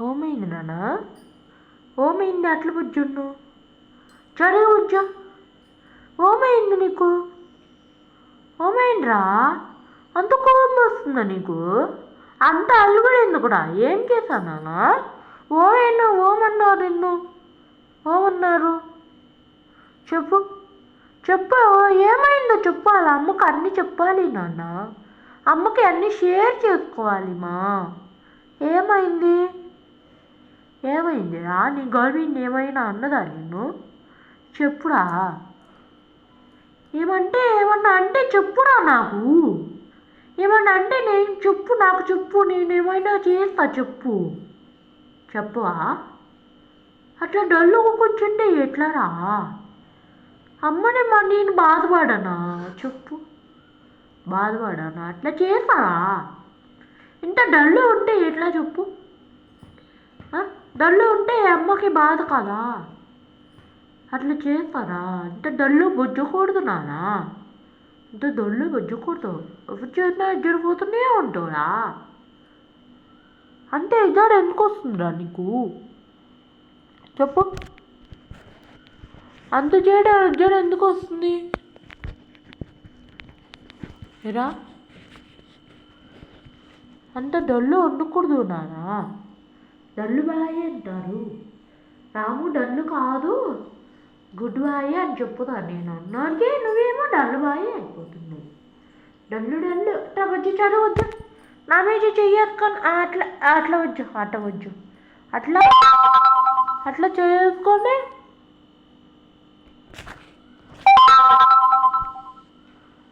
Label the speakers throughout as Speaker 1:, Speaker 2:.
Speaker 1: ఓమైంది నాన్న? ఓమైంది అట్ల బుజ్జున్ను? చడిగా బుజ్జు? ఓమైంది నీకు? ఓమైందిరా అంత కోపం వస్తుందా నీకు? అంత అల్లుబడింది కూడా ఏం చేశాను నాన్న? ఓమైనా ఓమన్నారు నిన్ను? ఓమన్నారు? చెప్పు. చెప్పు ఏమైందో చెప్పాలి అమ్మకు అన్నీ చెప్పాలి నాన్న. అమ్మకి అన్నీ షేర్ చేసుకోవాలి మా. ఏమైంది? ఏమైందిరా నీ గర్విని ఏమైనా అన్నదా నిన్ను? చెప్పురా. ఏమంటే ఏమన్నా అంటే చెప్పురా నాకు. ఏమన్నా అంటే నేను చెప్పు నాకు చెప్పు నేను ఏమైనా చేస్తా చెప్పు. చెప్పవా? అట్లా డల్లుగా కూర్చుంటే ఎట్లారా? అమ్మనే మా నేను బాధపడనా? చెప్పు. బాధపడనా? అట్లా చేస్తారా? ఇంత డల్లు ఉంటే ఎట్లా చెప్పు? డల్లు ఉంటే అమ్మకి బాధ కదా? అట్లా చేస్తారా? అంటే డల్లు బొజ్జకూడదు నానా. అంటే డల్లు బొజ్జకూడదు. ఎవరు చేసినా జరిగిపోతూనే ఉంటావురా. అంటే ఇదాడు ఎందుకు వస్తుందిరా నీకు? చెప్పు. అంత చేయడం జడ ఎందుకు వస్తుంది? ఎరా అంత డల్లు ఉండకూడదు నానా. డల్లు బాయ్ అంటారు రాము డల్లు కాదు గుడ్ బాయ్ అని చెప్పుతాను నేను. అన్నాకే నువ్వేమో డల్లు బాయ్ అయిపోతున్నావు డల్లు డల్లు అట్లా వచ్చి చదవచ్చు నా మీద చెయ్యక్కని అట్లా అట్లా వచ్చు అట్ట వచ్చు అట్లా అట్లా చేసుకొని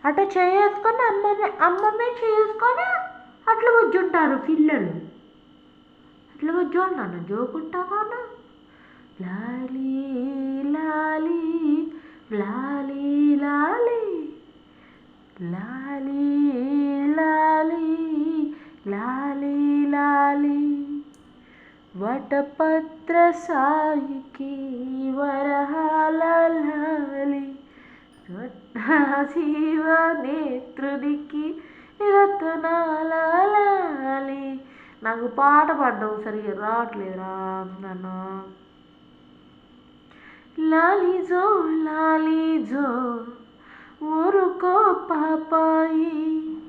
Speaker 1: అట్లా చేసుకొని అమ్మమే అమ్మమే చేసుకొని అట్లా వచ్చుంటారు పిల్లలు. అట్లా వచ్చి నాన్న జోకుంటావా లాలి లాలి లాలి లాలి. లాలి లాలి లాలి లాలి. వటపత్ర సాయికి వరహాల లాలి. శివ నేత్రునికి రతనాల నాకు పాట పాడడం సరిగ్గా రావట్లేదురా నన్ను. లాలి జో లాలి